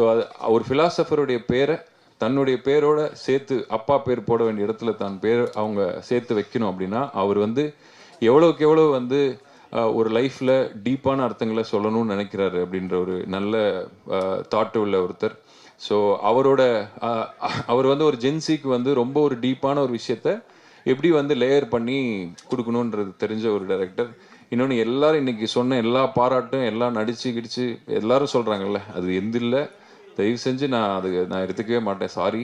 So அது ஒரு ஃபிலாசபருடைய பேரை தன்னுடைய பேரோட சேர்த்து அப்பா பேர் போட வேண்டிய இடத்துல தான் பேர் அவங்க சேர்த்து வைக்கணும் அப்படின்னா அவர் வந்து எவ்வளோக்கு எவ்வளோ வந்து ஒரு லைஃப்பில் டீப்பான அர்த்தங்களை சொல்லணும்னு நினைக்கிறாரு அப்படின்ற ஒரு நல்ல தாட்டு உள்ள ஒருத்தர். ஸோ அவரோட அவர் வந்து ஒரு ஜென்சிக்கு வந்து ரொம்ப ஒரு டீப்பான ஒரு விஷயத்த எப்படி வந்து லேயர் பண்ணி கொடுக்கணுன்றது தெரிஞ்ச ஒரு டைரக்டர் இன்னொன்று எல்லாரும் இன்னைக்கு சொன்ன எல்லா பாராட்டும் எல்லாம் நடிச்சு கிடிச்சு எல்லாரும் சொல்கிறாங்கல்ல அது எந்த இல்லை தயவு செஞ்சு நான் அது நான் எடுத்துக்கவே மாட்டேன். சாரி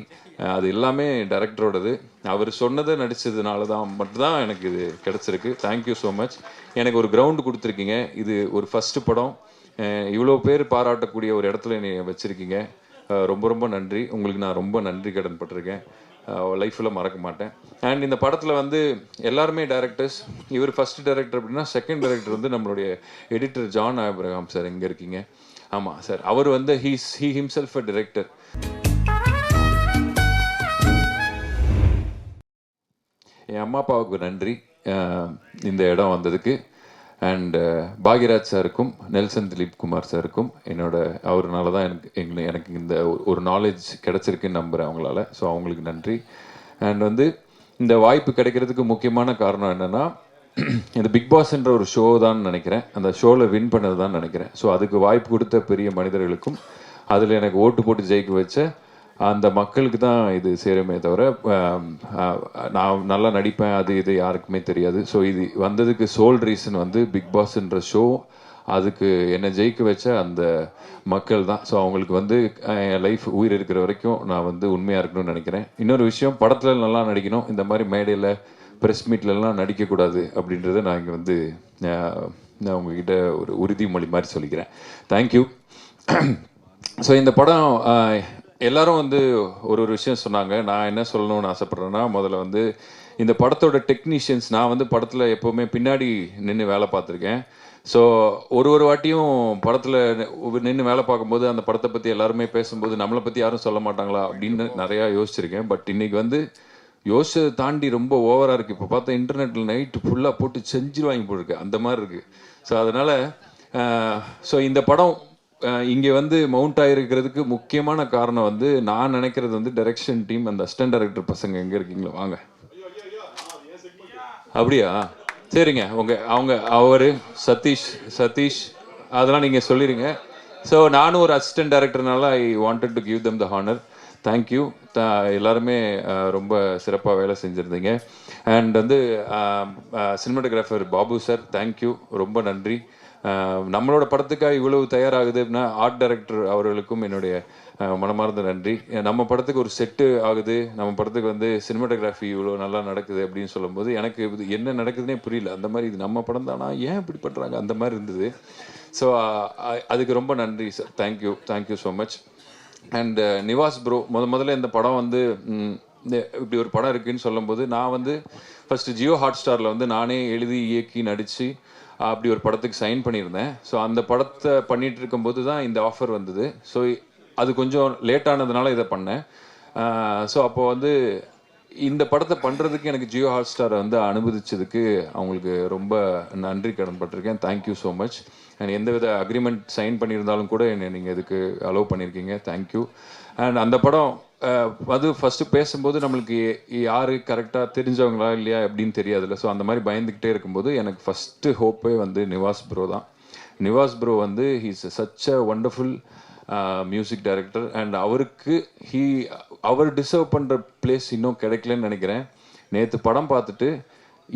அது எல்லாமே டேரக்டரோடது அவர் சொன்னதை நடித்ததுனால தான் மட்டும்தான் எனக்கு இது கிடச்சிருக்கு. தேங்க்யூ ஸோ மச் எனக்கு ஒரு கிரவுண்டு கொடுத்துருக்கீங்க. இது ஒரு ஃபஸ்ட்டு படம். இவ்வளோ பேர் பாராட்டக்கூடிய ஒரு இடத்துல என்னை வச்சுருக்கீங்க. ரொம்ப ரொம்ப நன்றி. உங்களுக்கு நான் ரொம்ப நன்றி கடன் பட்டிருக்கேன். லைஃப்பில் மறக்க மாட்டேன். அண்ட் இந்த படத்தில் வந்து எல்லாருமே டேரக்டர்ஸ் இவர் ஃபஸ்ட்டு டேரக்டர் அப்படின்னா செகண்ட் டைரக்டர் வந்து நம்மளுடைய எடிட்டர் ஜான் ஆப்ரஹாம் சார் எங்கே இருக்கீங்க. ஆமாம் சார். அவர் வந்து he's he himself a director என் அம்மா அப்பாவுக்கு நன்றி இந்த இடம் வந்ததுக்கு. அண்டு பாக்யராஜ் சாருக்கும் நெல்சன் திலீப் குமார் சாருக்கும் என்னோட அவர்னால தான் எனக்கு எங்களை எனக்கு இந்த ஒரு- நாலேஜ் கிடச்சிருக்குன்னு நம்புகிறேன் அவங்களால. ஸோ அவங்களுக்கு நன்றி. அண்ட் வந்து இந்த வாய்ப்பு கிடைக்கிறதுக்கு முக்கியமான காரணம் என்னென்னா இந்த பிக் பாஸ்ன்ற ஒரு ஷோ தான் நினைக்கிறேன். அந்த ஷோவில் வின் பண்ணது தான் நினைக்கிறேன். ஸோ அதுக்கு வாய்ப்பு கொடுத்த பெரிய மனிதர்களுக்கும் அதில் எனக்கு ஓட்டு போட்டு ஜெயிக்க வச்ச அந்த மக்களுக்கு தான் இது சேருமே தவிர நான் நல்லா நடிப்பேன் அது இது யாருக்குமே தெரியாது. ஸோ இது வந்ததுக்கு சோல் ரீசன் வந்து பிக் பாஸ்ன்ற ஷோ அதுக்கு என்னை ஜெயிக்க வச்ச அந்த மக்கள் தான். ஸோ அவங்களுக்கு வந்து என் லைஃப் உயிர் இருக்கிற வரைக்கும் நான் வந்து உண்மையாக இருக்கணும்னு நினைக்கிறேன். இன்னொரு விஷயம் படத்தில் நல்லா நடிக்கணும். இந்த மாதிரி மேடையில் ப்ரெஸ் மீட்லலாம் நடிக்கக்கூடாது அப்படின்றத நான் இங்கே வந்து நான் உங்ககிட்ட ஒரு உறுதிமொழி மாதிரி சொல்லிக்கிறேன். தேங்க்யூ ஸோ இந்த படம் எல்லாரும் வந்து ஒரு ஒரு விஷயம் சொன்னாங்க. நான் என்ன சொல்லணும்னு ஆசைப்பட்றேன்னா முதல்ல வந்து இந்த படத்தோட டெக்னீஷியன்ஸ் நான் வந்து படத்தில் எப்போவுமே பின்னாடி நின்று வேலை பார்த்துருக்கேன். ஸோ ஒரு ஒரு வாட்டியும் படத்தில் நின்று வேலை பார்க்கும்போது அந்த படத்தை பற்றி எல்லாருமே பேசும்போது நம்மளை பற்றி யாரும் சொல்ல மாட்டாங்களா அப்படின்னு நிறையா யோசிச்சிருக்கேன். பட் இன்றைக்கி வந்து யோசிச்சதை தாண்டி ரொம்ப ஓவராக இருக்குது இப்போ பார்த்தா இன்டர்நெட்டில் நைட்டு ஃபுல்லாக போட்டு செஞ்சுருவாங்க போட்டிருக்கு அந்த மாதிரி இருக்குது ஸோ அதனால் ஸோ இந்த படம் இங்கே வந்து மவுண்ட் ஆகிருக்கிறதுக்கு முக்கியமான காரணம் வந்து நான் நினைக்கிறது வந்து டைரக்ஷன் டீம் அந்த அசிஸ்டன்ட் டைரக்டர் பசங்க எங்கே இருக்கீங்களோ வாங்க. அப்படியா? சரிங்க. உங்க அவங்க அவர் சதீஷ் சதீஷ் அதெல்லாம் நீங்கள் சொல்லிடுங்க ஸோ நானும் ஒரு assistant டைரக்டர்னால I wanted to give them the honour thank you எல்லாருமே ரொம்ப சிறப்பாக வேலை செஞ்சுருந்தீங்க. அண்ட் வந்து cinematographer Babu sir thank you ரொம்ப நன்றி. நம்மளோட படத்துக்காக இவ்வளவு தயாராகுது அப்படின்னா ஆர்ட் டைரக்டர் அவர்களுக்கும் என்னுடைய மனமார்ந்த நன்றி. நம்ம படத்துக்கு ஒரு செட்டு ஆகுது. நம்ம படத்துக்கு வந்து சினிமாட்டோகிராஃபி இவ்வளோ நல்லா நடக்குது அப்படின்னு சொல்லும்போது எனக்கு இது என்ன நடக்குதுன்னே புரியல. அந்த மாதிரி இது நம்ம படம் தானா? ஏன் இப்படி பண்ணுறாங்க அந்த மாதிரி இருந்தது. ஸோ அதுக்கு ரொம்ப நன்றி sir thank you thank you so much and Nivas bro முத முதல்ல இந்த படம் வந்து இப்படி ஒரு படம் இருக்குன்னு சொல்லும்போது நான் வந்து ஃபர்ஸ்ட் ஜியோ ஹாட் ஸ்டாரில் வந்து நானே எழுதி இயக்கி நடித்து அப்படி ஒரு படத்துக்கு சைன் பண்ணியிருந்தேன். ஸோ அந்த படத்தை பண்ணிட்டு இருக்கும்போது தான் இந்த ஆஃபர் வந்தது. ஸோ அது கொஞ்சம் லேட் ஆனதுனால இதை பண்ணேன். Uh, ஸோ அப்போ வந்து இந்த படத்தை பண்ணுறதுக்கு எனக்கு ஜியோ ஹாட் ஸ்டாரை வந்து அனுமதிச்சதுக்கு அவங்களுக்கு ரொம்ப நன்றி கடன் பட்டிருக்கேன். Thank you so much and எந்தவித அக்ரிமெண்ட் சைன் பண்ணியிருந்தாலும் கூட என்னை நீங்கள் இதுக்கு அலோவ் பண்ணியிருக்கீங்க. தேங்க்யூ அண்ட் அந்த படம் அது ஃபஸ்ட்டு பேசும்போது நம்மளுக்கு யார் கரெக்டாக தெரிஞ்சவங்களா இல்லையா அப்படின்னு தெரியாதுல்ல. ஸோ அந்த மாதிரி பயந்துக்கிட்டே இருக்கும்போது எனக்கு ஃபஸ்ட்டு ஹோப்பே வந்து நிவாஸ் ப்ரோ தான். நிவாஸ் ப்ரோ வந்து he's such a wonderful music director and அவருக்கு ஹீ அவர் டிசர்வ் பண்ணுற பிளேஸ் இன்னும் கிடைக்கலன்னு நினைக்கிறேன். நேற்று படம் பார்த்துட்டு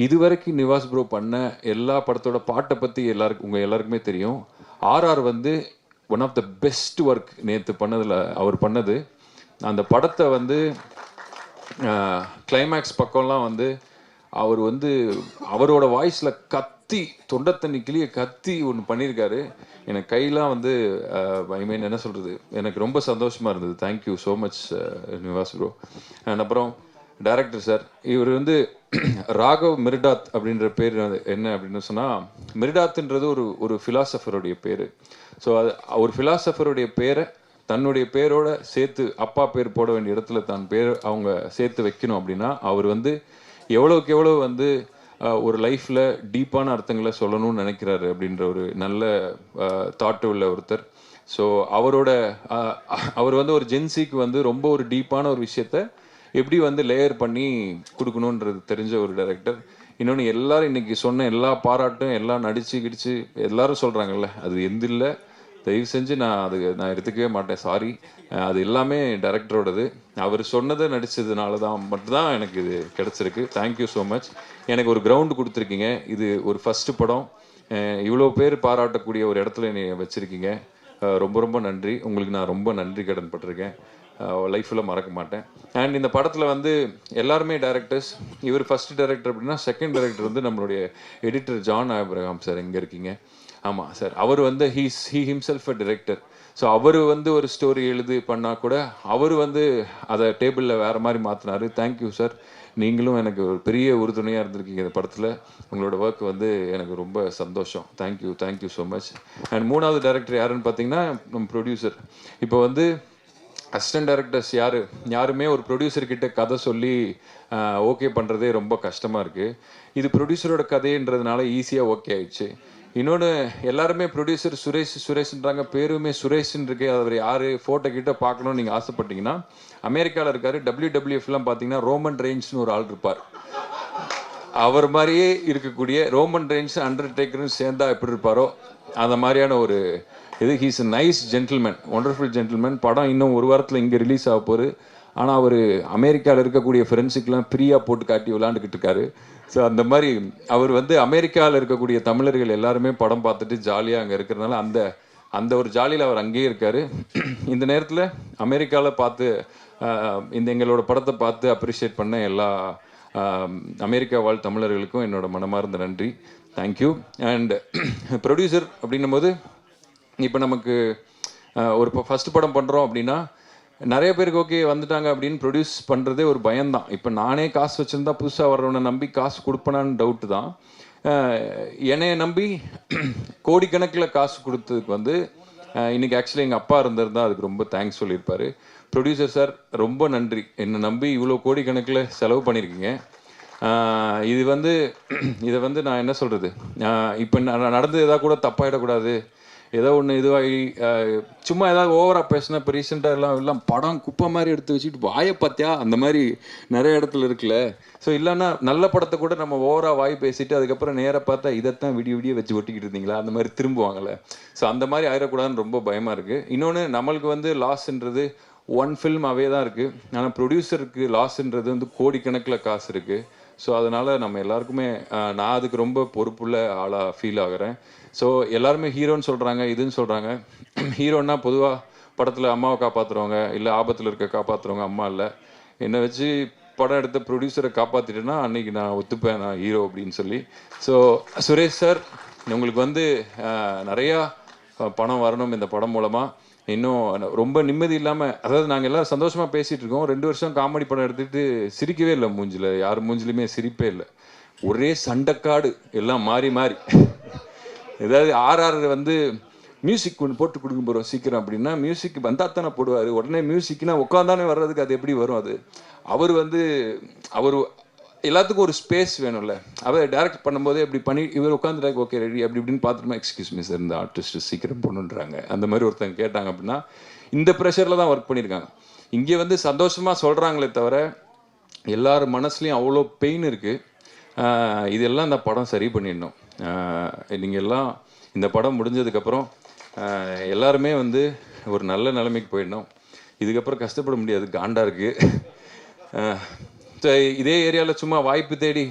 இதுவரைக்கும் நிவாஸ் ப்ரோ பண்ண எல்லா படத்தோட பாட்டை பற்றி எல்லாருக்கும் உங்கள் எல்லாருக்குமே தெரியும். ஆர்ஆர் வந்து one of the best work நேற்று பண்ணதில் அவர் பண்ணது. அந்த படத்தை வந்து கிளைமேக்ஸ் பக்கம்லாம் வந்து அவர் வந்து அவரோட வாய்ஸில் கத் கத்தி தொண்டை தண்ணி கிளிய கத்தி ஒன்று பண்ணியிருக்காரு. எனக்கு கையெல்லாம் வந்து ஐ மீன் என்ன சொல்கிறது எனக்கு ரொம்ப சந்தோஷமாக இருந்தது. Thank you so much Nivas bro and அப்புறம் டைரக்டர் சார் இவர் வந்து ராகவ் மிர்டாத் அப்படின்ற பேர் என்ன அப்படின்னு சொன்னால் மிர்டாத்ன்றது ஒரு ஒரு ஃபிலாசபருடைய பேர். ஸோ அது ஒரு ஃபிலாசபருடைய பேரை தன்னுடைய பேரோட சேர்த்து அப்பா பேர் போட வேண்டிய இடத்துல தன் பேர் அவங்க சேர்த்து வைக்கணும் அப்படின்னா அவர் வந்து எவ்வளோக்கு எவ்வளோ வந்து ஒரு லைஃப்பில் டீப்பான அர்த்தங்களை சொல்லணும்னு நினைக்கிறாரு அப்படின்ற ஒரு நல்ல தாட்டு உள்ள ஒருத்தர். ஸோ அவரோட அவர் வந்து ஒரு ஜென்சிக்கு வந்து ரொம்ப ஒரு டீப்பான ஒரு விஷயத்த எப்படி வந்து லேயர் பண்ணி கொடுக்கணுன்றது தெரிஞ்ச ஒரு டைரக்டர் இன்னொன்று எல்லாரும் இன்னைக்கு சொன்ன எல்லா பாராட்டும் எல்லாம் நடிச்சு கிடிச்சு எல்லாரும் சொல்கிறாங்கல்ல அது எந்த இல்லை தயவு செஞ்சு நான் அது நான் எடுத்துக்கவே மாட்டேன். சாரி அது எல்லாமே டைரக்டரோடது அவர் சொன்னதை நடிச்சதுனால தான் மட்டும்தான் எனக்கு இது கிடச்சிருக்கு. தேங்க்யூ ஸோ மச் எனக்கு ஒரு கிரவுண்டு கொடுத்துருக்கீங்க. இது ஒரு ஃபஸ்ட்டு படம். இவ்வளோ பேர் பாராட்டக்கூடிய ஒரு இடத்துல என்னை வச்சுருக்கீங்க. ரொம்ப ரொம்ப நன்றி. உங்களுக்கு நான் ரொம்ப நன்றி கடன் பட்டிருக்கேன். லைஃப்பில் மறக்க மாட்டேன். அண்ட் இந்த படத்தில் வந்து எல்லாருமே டேரக்டர்ஸ் இவர் ஃபர்ஸ்ட் டேரக்டர் அப்படின்னா செகண்ட் டேரக்டர் வந்து நம்மளுடைய எடிட்டர் ஜான் ஆபிரகாம் சார் எங்கே இருக்கீங்க. ஆமாம் சார் அவர் வந்து he's he himself a director so அவர் வந்து ஒரு ஸ்டோரி எழுதி பண்ணால் கூட அவர் வந்து அதை டேபிளில் வேறு மாதிரி மாற்றினார் தேங்க்யூ சார் நீங்களும் எனக்கு ஒரு பெரிய உறுதுணையாக இருந்திருக்கீங்க இந்த படத்தில். உங்களோட ஒர்க் வந்து எனக்கு ரொம்ப சந்தோஷம். Thank you thank you so much and மூணாவது டேரக்டர் யாருன்னு பார்த்தீங்கன்னா நம்ம ப்ரொடியூசர் இப்போ வந்து அசிஸ்டன்ட் டைரக்டர்ஸ் யார்? யாருமே ஒரு ப்ரொடியூசர்கிட்ட கதை சொல்லி ஓகே பண்ணுறதே ரொம்ப கஷ்டமாக இருக்குது இது ப்ரொடியூசரோட கதைன்றதுனால ஈஸியாக ஓகே ஆயிடுச்சு. இன்னொன்று எல்லாருமே ப்ரொடியூசர் சுரேஷ் சுரேஷ்ன்றாங்க. பேருமே சுரேஷ்ன்னு இருக்கு. அவர் யார்? ஃபோட்டோ கிட்ட பார்க்கணும்னு நீங்கள் ஆசைப்பட்டீங்கன்னா அமெரிக்காவில் இருக்கார் டபிள்யூ டபிள்யூஎஃப்லாம் பார்த்தீங்கன்னா ரோமன் ரேஞ்ச்னு ஒரு ஆள் இருப்பார். அவர் மாதிரியே இருக்கக்கூடிய ரோமன் ரெயின்ஸ் அண்டர்டேக்கர்னு சேர்ந்தா எப்படி இருப்பாரோ அந்த மாதிரியான ஒரு இது he's nice gentleman wonderful gentleman படம் இன்னும் ஒரு வாரத்தில் இங்கே ரிலீஸ் ஆக போகுது. ஆனால் அவர் அமெரிக்காவில் இருக்கக்கூடிய ஃப்ரெண்ட்ஸுக்கெலாம் ஃப்ரீயாக போட்டு காட்டி விளாண்டுக்கிட்டு இருக்காரு. ஸோ அந்த மாதிரி அவர் வந்து அமெரிக்காவில் இருக்கக்கூடிய தமிழர்கள் எல்லாருமே படம் பார்த்துட்டு ஜாலியாக அங்கே இருக்கிறதுனால அந்த அந்த ஒரு ஜாலியில் அவர் அங்கேயே இருக்கார். இந்த நேரத்தில் அமெரிக்காவில் பார்த்து இந்த எங்களோட படத்தை பார்த்து அப்ரிஷியேட் பண்ண எல்லா அமெரிக்கா வாழ் தமிழர்களுக்கும் என்னோட மனமார்ந்த நன்றி. தேங்க்யூ அண்ட் ப்ரொடியூசர் அப்படின்னும் போது இப்போ நமக்கு ஒரு இப்போ ஃபஸ்ட் படம் பண்ணுறோம் அப்படின்னா நிறைய பேருக்கு ஓகே வந்துட்டாங்க அப்படின்னு ப்ரொடியூஸ் பண்ணுறதே ஒரு பயம்தான். இப்போ நானே காசு வச்சுருந்தா புதுசாக வர்றவனை நம்பி காசு கொடுப்பனான்னு டவுட்டு தான். என்னைய நம்பி கோடிக்கணக்கில் காசு கொடுத்ததுக்கு வந்து இன்றைக்கி இன்னைக்கு ஆக்சுவலி எங்கள் அப்பா இருந்திருந்தா அதுக்கு ரொம்ப தேங்க்ஸ் சொல்லியிருப்பார். ப்ரொடியூசர் சார் ரொம்ப நன்றி. என்னை நம்பி இவ்வளோ கோடிக்கணக்கில் செலவு பண்ணியிருக்கீங்க. இது வந்து இதை வந்து நான் என்ன சொல்கிறது இப்போ நடந்து ஏதாவது கூட தப்பாயிடக்கூடாது. ஏதோ ஒன்று இதுவாகி சும்மா ஏதாவது ஓவராக பேசினா இப்போ ரீசெண்டாக எல்லாம் எல்லாம் படம் குப்பை மாதிரி எடுத்து வச்சுட்டு வாயை பார்த்தியா? அந்த மாதிரி நிறைய இடத்துல இருக்குல்ல. ஸோ இல்லைன்னா நல்ல படத்தை கூட நம்ம ஓவராக வாய் பேசிட்டு அதுக்கப்புறம் நேராக பார்த்தா இதைத்தான் விடிய விடிய வச்சு ஒட்டிக்கிட்டு இருந்தீங்களா? அந்த மாதிரி திரும்புவாங்கல்ல. ஸோ அந்த மாதிரி ஆயிடக்கூடாதுன்னு ரொம்ப பயமாக இருக்குது இன்னொன்று நம்மளுக்கு வந்து லாஸ்ன்றது ஒன் ஃபில்ம் அவே தான் இருக்குது ஆனால் ப்ரொடியூசருக்கு லாஸ்ன்றது வந்து கோடிக்கணக்கில் காசு இருக்குது ஸோ அதனால் நம்ம எல்லாருக்குமே நான் அதுக்கு ரொம்ப பொறுப்புள்ள ஆளாக ஃபீல் ஆகுறேன். ஸோ எல்லாருமே ஹீரோன்னு சொல்கிறாங்க இதுன்னு சொல்கிறாங்க ஹீரோன்னா பொதுவாக படத்தில் அம்மாவை காப்பாற்றுறவங்க இல்லை ஆபத்தில் இருக்க காப்பாற்றுறவங்க அம்மா இல்லை. என்னை வச்சு படம் எடுத்த ப்ரொடியூசரை காப்பாற்றிட்டேன்னா அன்றைக்கி நான் ஒத்துப்பேன் நான் ஹீரோ அப்படின்னு சொல்லி. ஸோ சுரேஷ் சார் உங்களுக்கு வந்து நிறையா பணம் வரணும் இந்த படம் மூலமாக இன்னும் ரொம்ப நிம்மதி இல்லாமல் அதாவது நாங்கள் எல்லாம் சந்தோஷமாக பேசிகிட்டு இருக்கோம். ரெண்டு வருஷம் காமெடி படம் எடுத்துகிட்டு சிரிக்கவே இல்லை மூஞ்சில். யார் மூஞ்சிலுமே சிரிப்பே இல்லை. ஒரே சண்டைக்காடு எல்லாம் மாறி மாறி. ஏதாவது ஆர்ஆர் வந்து மியூசிக் ஒன்று போட்டு கொடுக்க போகிறோம் சீக்கிரம் அப்படின்னா மியூசிக் வந்தால் தானே போடுவார். உடனே மியூசிக்னா உட்காந்தானே வர்றதுக்கு அது எப்படி வரும் அது? அவர் வந்து அவர் எல்லாத்துக்கும் ஒரு ஸ்பேஸ் வேணும்ல. அவர் டைரக்ட் பண்ணும்போதே இப்படி பண்ணி இவர் உட்காந்துட்டாங்க ஓகே ரெடி அப்படி இப்படின்னு பார்த்துட்டுமா எக்ஸ்கியூஸ் மீ சார் இந்த ஆர்டிஸ்ட் சீக்கிரம் பண்ணுன்றாங்க. அந்த மாதிரி ஒருத்தங்க கேட்டாங்க அப்படின்னா இந்த ப்ரெஷரில் தான் ஒர்க் பண்ணியிருக்காங்க. இங்கே வந்து சந்தோஷமாக சொல்கிறாங்களே தவிர எல்லார் மனசுலேயும் அவ்வளோ பெயின் இருக்குது இதெல்லாம் இந்த படம் சரி பண்ணிடணும். நீங்கள் எல்லாம் இந்த படம் முடிஞ்சதுக்கப்புறம் எல்லாருமே வந்து ஒரு நல்ல நிலைமைக்கு போயிடணும். இதுக்கப்புறம் கஷ்டப்பட முடியாது காண்டா இருக்குது இதே ஏரியாவில் சும்மா வாய்ப்பு தேடி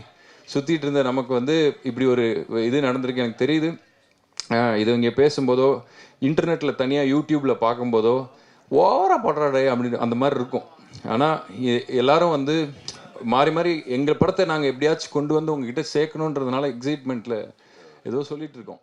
சுற்றிட்டு இருந்த நமக்கு வந்து இப்படி ஒரு இது நடந்திருக்கு எனக்கு தெரியுது. இது இங்கே பேசும்போதோ இன்டர்நெட்டில் தனியாக யூடியூப்பில் பார்க்கும்போதோ ஓவராக படுறாடே அப்படின்னு அந்த மாதிரி இருக்கும். ஆனால் எல்லாரும் வந்து மாறி மாறி எங்கள் படத்தை நாங்கள் எப்படியாச்சும் கொண்டு வந்து உங்ககிட்ட சேர்க்கணுன்றதுனால எக்ஸைட்மெண்ட்டில் ஏதோ சொல்லிகிட்டு இருக்கோம்.